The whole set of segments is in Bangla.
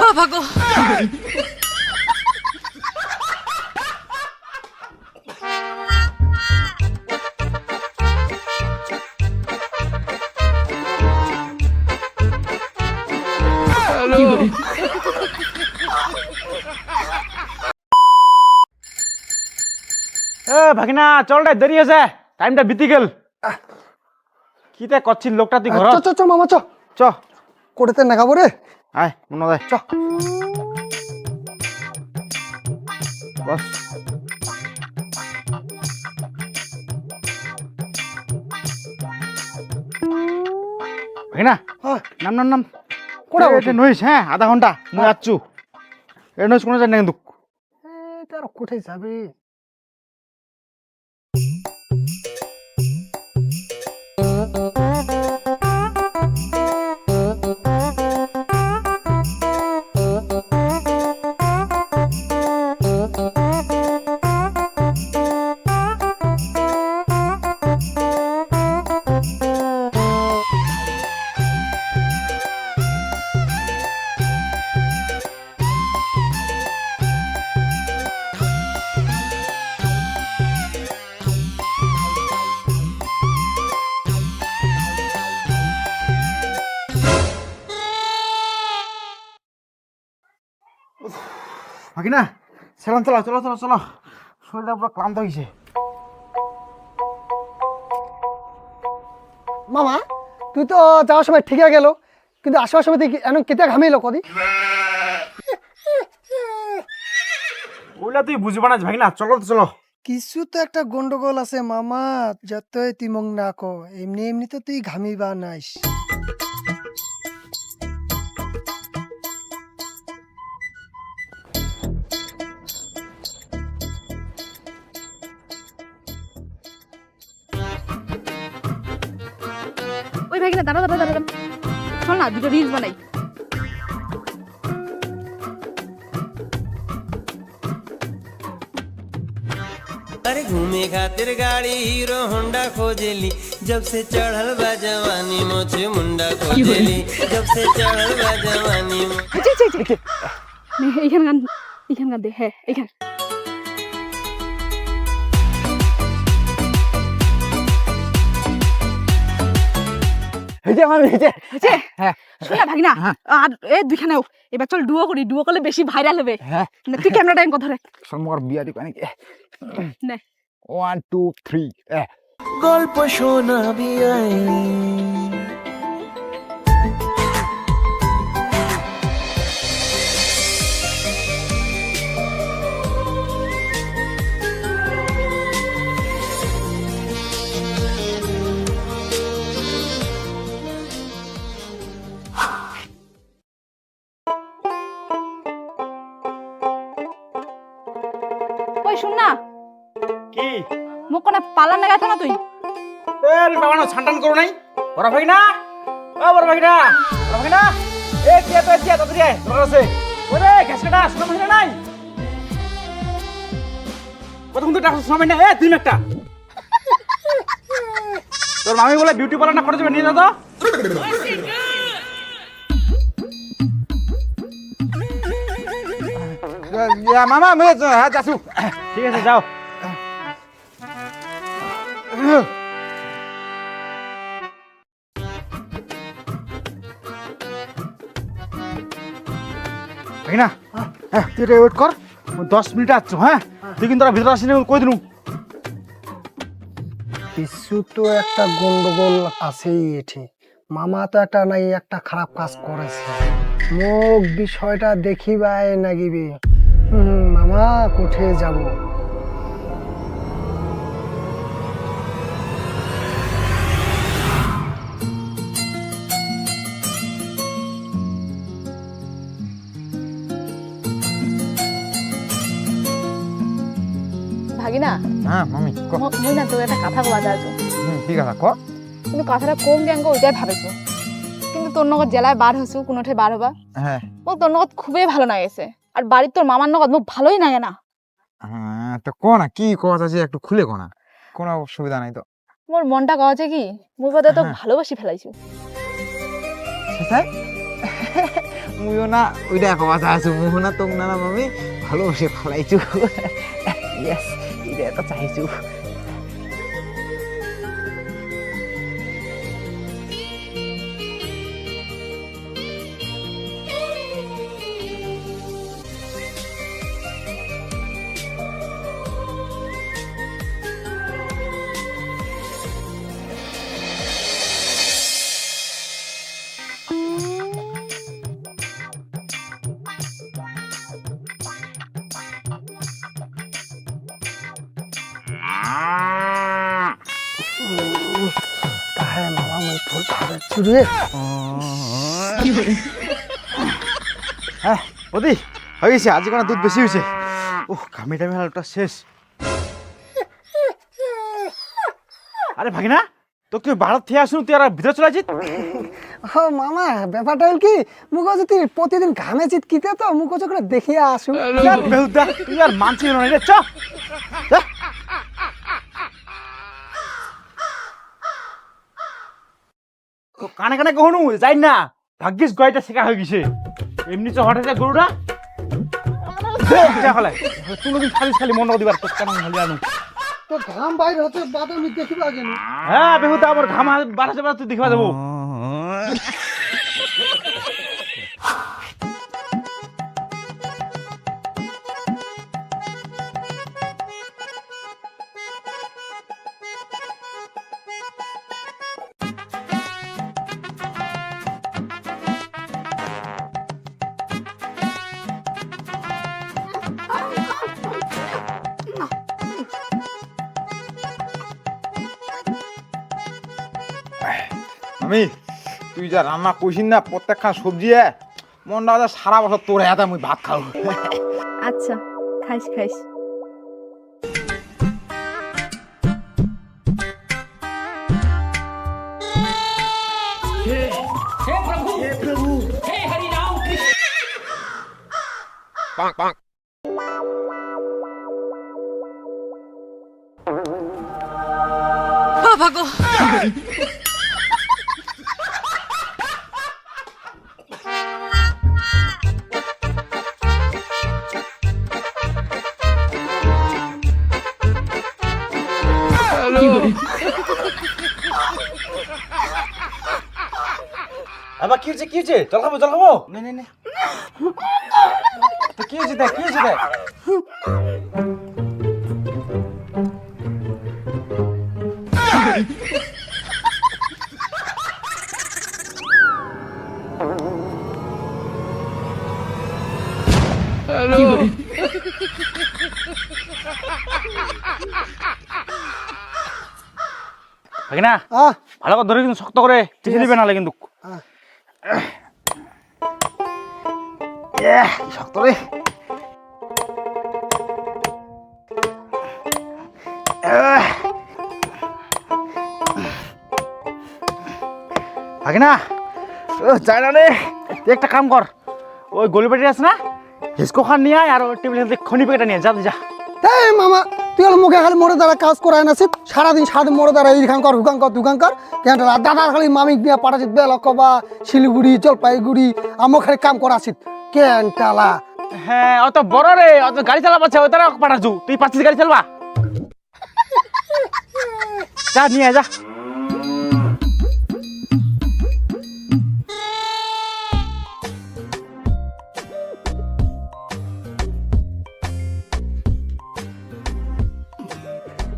বাবা গো। এ ভাগিনা চলটা দেরি আছে টাইমটা বিতি গেল। কিতে করছিস লোকটা তুই ঘর চ চ চ মামা চ। চ। কোটেতে নাগাবো রে। আয় মনে দেয় চ বস। ভাগিনা হ্যাঁ। নাম নাম নাম। কোটা এটা নইস হ্যাঁ আধা ঘণ্টা মুই আচ্ছু এটা নইস কোনো না কিন্তু। তার কোথায় যাবে? ভাগিনা সেলাম চলো চলো চলো চলো শরীরটা পুরো ক্লান্ত হয়েছে মামা তুই তো যাওয়ার সময় ঠিক গেল কিন্তু আসবার সময় তুই এমন কেতে ঘামিল কদি? ওইলা তুই বুঝবা না ভাগিনা চলো তো চলো। কিছু তো একটা গন্ডগোল আছে মামা যতই তুই মং না কো এমনি এমনি তো তুই ঘামিবা নাইস। দাঁড়া দাঁড়া দাঁড়া দাঁড়া। চল না দুটো রিলস বানাই अरे घूमे खातिर गाड़ी हीरो होंडा खोजेली जब से चढ़ल बा जवानी मोछे मुंडा खोजेली जब से चढ़ल बा जवानी मो- ছি, ছি, ছি। নে, এইখান গান এইখান গান দে হ্যাঁ এইখান এই যে আমি এই যে হ্যাঁ শোন না ভাগিনা? হ্যাঁ। আর এ দুইখানেও। এবার চল ডুয়ো করি ডুয়ো করলে বেশি ভাইরাল হবে। হ্যাঁ। নে, তুই ক্যামেরা টাইম কথা রে সম্মুখর বিয়া দিব নাকি নে। ওয়ান টু থ্রি গল্প শোনাবি আয় মোক কোনা পালা না গেছো না তুই? এর বাবা না ছানটান করো নাই? বড় ভাগিনা ও বড় ভাগিনা বড় ভাগিনা এ কি তো কি তাড়াতাড়ি আয় তোর আছে। ওরে ঘাসকাটা শোনা ভাগিনা নাই? প্রথম তো ডাক্তার শোনা না? এ তিন একটা তোর মামি বলে বিউটি পার্লার না করে যাবে নিয়ে যা তো। মামা আমি হ্যাঁ যাচ্ছু ঠিক আছে যাও। না হ্যাঁ তুই এটা ওয়েট কর দশ মিনিট আসছো হ্যাঁ? তুই কিন্তু তোরা ভিতরে আসিনি কই দিনু কিছু তো একটা গন্ডগোল আছেই এঠে। মামা তো একটা নাই, একটা খারাপ কাজ করেছে। মোক বিষয়টা দেখিবাই নাগিবে। মামা কোঠে যাব। ভাগিনা? হ্যাঁ মামি ক। মই না তোর একটা কথা কোয়া যাচ্ছ ঠিক আছে ক কিন্তু কথাটা কম জ্ঞান ওইটাই ভাবিছো। কিন্তু তোর নগদ জেলায় বার হসু কোনোঠে বার হবা? হ্যাঁ মোক তোর নগদ খুবই ভালো লাগেছে আর বাড়ির তোর মামার নগদ মোক ভালোই লাগে না। হ্যাঁ তো ক না কি কথা আছে একটু খুলে ক না। কোনো অসুবিধা নাই তো। মোর মনটা কওয়াছে কি মুই বোধহয় তো। ভালোবাসি ফেলাইছো সেটাই মুইও না ওইটা কথা আছো। মুহ না তোক না মামি ভালোবাসে ফলাইছু ইয়েস এটা তো চাইছু তাহে খাবেছি রে হ্যাঁ বদি হয়ে গেছে। আজ কোনো দুধ বেশি হয়েছে। ওহ ঘামি টামি হালটা শেষ। আরে ভাগিনা তো তুই ভারত থেকে আসুন তুই আর ভিতরে চলে আসিস ও মামা ব্যাপারটা হল কি? মুখ যদি প্রতিদিন ঘামে চিত কিতে তো মুখ করে দেখিয়ে আসু বেহুদা তুই আর মানছি না রে চ। কানে কানে কখনো যাই না। ভাগ্যিস গয়টা শেখা হয়ে গেছে। এমনি তো হঠাৎ গরুটা হলে তুই নতুন খালি খালি মনে দিবার তো আনু তো ঘাম বাইরে হতে দেখিবা কেন? হ্যাঁ বেহুদা আমার ঘাম বাড়াতে বাড়াতে দেখিবা যাব। আমি তুই যা রান্না কইছিস না প্রত্যেকখান সবজি এ, মনটা যা সারা বছর তোর হাতে আমি ভাত খাও আচ্ছা খাইস খাইস। আবার কি হচ্ছে কি হচ্ছে জল খাব জল খাব নে নে নে। তো কি হয়েছে দেখ কি হয়েছে দেখ? না আহ। ভালো করে ধরে কিন্তু শক্ত করে টিকে দিবে নাহলে কিন্তু শক্ত রে। আগে না যাই না রে। তুই একটা কাম কর। ওই গলি পেটে আছে না হিসকো খান নিয়ে আয় আর টেবিল খনি পেটা নিয়ে যা যা। মামা তুই মুখে খালি মোড়ে দ্বারা কাজ করায় না, সে সারাদিন সারাদিন মোড়ে দ্বারা এইখান হুকাঙ্কর হুকান কর দুকান কর কেন দাদার খালি মামিক নিয়ে পাঠাছিস বেলক বা শিলিগুড়ি, জলপাইগুড়ি আমার খালি কাম আসিত কেন টালা? হ্যাঁ অত বড় রে, অত গাড়ি চালা পাচ্ছে ওই তারা পাঠাচ্ছু। তুই পাচ্ছিস গাড়ি চালবা? যা, নিয়ে যা।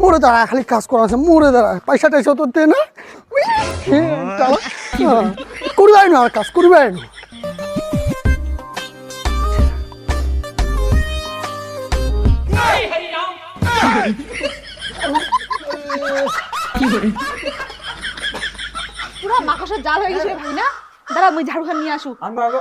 মোড়ে দাঁড়া খালি কাজ করা আছে মোড়ে দাঁড়া। পয়সা টয়সা তো দে না। করবাই না আর কাজ করবাই না। পুরো মাকসের জাল হয়ে গেছে ভাই না দাঁড়া মুই ঝাড়ু খান নিয়ে আসু। বুঝা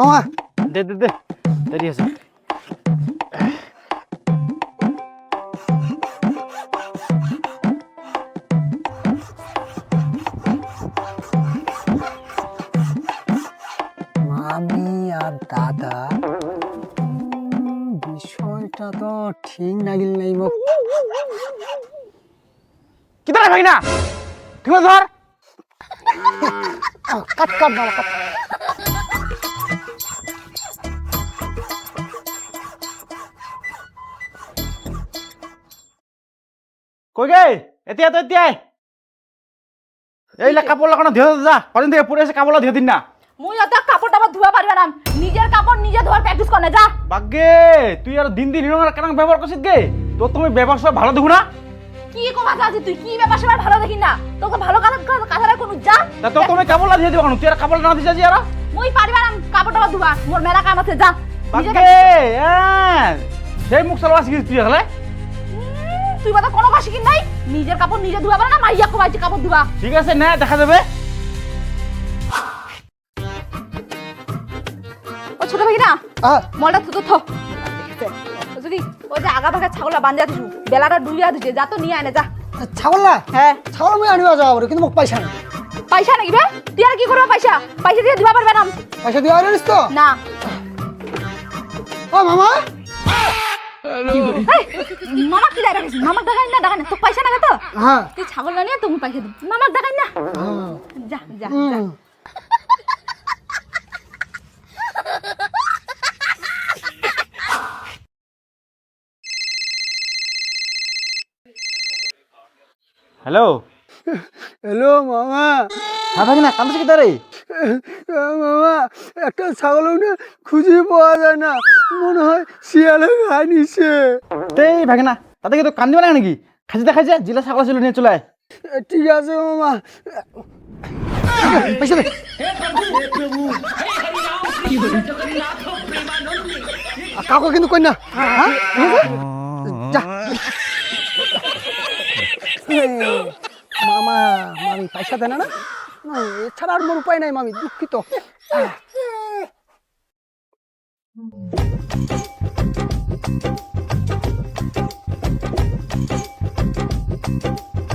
মামা। দে দে দে। দেরি আছে। মামি আর দাদা বিষয়টা তো ঠিক নাগিল নাই মোক কি দাঁড়ায় ভাই না? ঠিক ধর। কাট কাট বাবা কাট। কই গে? এতিয়া তো এতিয়াই? এইবিলাক কাপোৰ লাগানো ধুই যা। কদিন থেকে পরে কাপড় দিন না। মুই অত কাপড় টাপড় ধোয়া পারবে না নিজের কাপড় নিজে ধোয়ার প্র্যাকটিস করে যা। বাগে তুই আর দিন দিন হিরোর কেন ব্যবহার করছিস গে? তো তুমি ব্যবহার সব ভালো দেখো না। কি কথা আছে তুই? কি সেবার ভালো দেখি না? তোকে ভালো কথা কথাটা কোনো যা। তা তো তুমি কাপড় ধুই দিও কেন? তুই আর কাপড় না দিছিস আর মুই পারবে না কাপড় টাপড় ধোয়া মোর মেলা কাম আছে যা। নিজে বাগে হ্যাঁ সেই মুখ চালবা শিখিস তুই হলে তুই কথা কোনো ভাষা কি নাই? নিজের কাপড় নিজে ধোয়া পারে না মাইয়া কোবাইছে কাপড় ধোয়া। ঠিক আছে না দেখা যাবে। ও ছোট ভাই না মলটা তো থো ও যদি ওই যে আগা ভাগা ছাগলা বান্ধা দিছু বেলাটা ডুইয়া দিছে যা তো নিয়ে আনে যা। ছাগল না হ্যাঁ। ছাগল আমি আনিবা যাওয়া পারি কিন্তু মোক পয়সা নাই। পয়সা নাকি বে? তুই আর কি করব পয়সা? পয়সা দিয়ে দিবা পারবে না। পয়সা দিয়ে আনিস তো? না। ও মামা মামা কি দেখাই মামা দেখাই না দেখাই না। তো পয়সা না তো? হ্যাঁ। তুই ছাগল না নিয়ে তুমি পয়সা দিবি মামা দেখাই না? হ্যাঁ। যা যা। হ্যালো? হ্যালো মামা। হ্যাঁ ভাই না কান্দছিস কি তারে? মামা একটা ছাগল না খুঁজে পাওয়া যায় না। মনে হয় শিয়ালে খাই নিছে। তেই ভাগে না তাদেরকে তো কান্দিবে না নাকি? খাইছে দেখাইছে জিলা ছাগল ছিল নিয়ে চলে ঠিক আছে মামা পয়সা দে কাউকে কিন্তু কই না? ঠিক আছে? মামা মামি পয়সা দেয় না না না, এছাড়া আর মোর উপায় নাই মামি দুঃখিত। Thank কই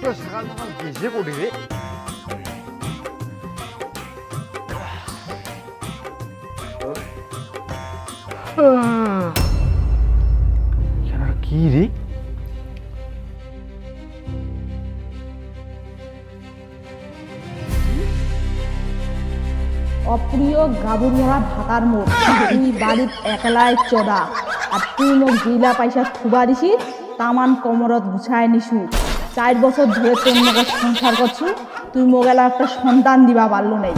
ভিজে পড়ি রে কি রে অপ্রিয় গাবুরিয়া ভাতার মোট তুই বাড়িত একলাই চদা। আর তুই মোক জিলা পয়সা থুবা দিছি তামান কমরত গুছাই নিছু। চার বছর ধরে তোর মগে সংসার করছু, তুই মোগেলা একটা সন্তান দিবা পারল নাই।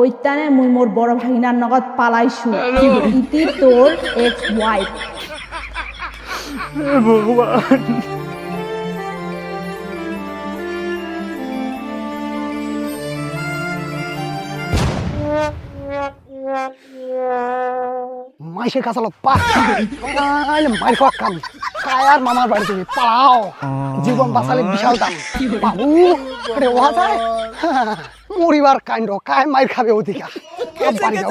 ওইটানে মুই মোর বড় ভাগিনার নগদ পালাইছু ইতি তোর এক্স ওয়াইফ ভগবান। মাইসের কাছে লোক পা আইলে মাইর খাওয়া কায়ার মামার বাড়ি তুমি পালাও। জীবন বাঁচালে বিশাল দাম। বাবু রে ওহা যায় মরিবার কাণ্ড কায় মাইর খাবে ওদিকা? বাড়ি যাও।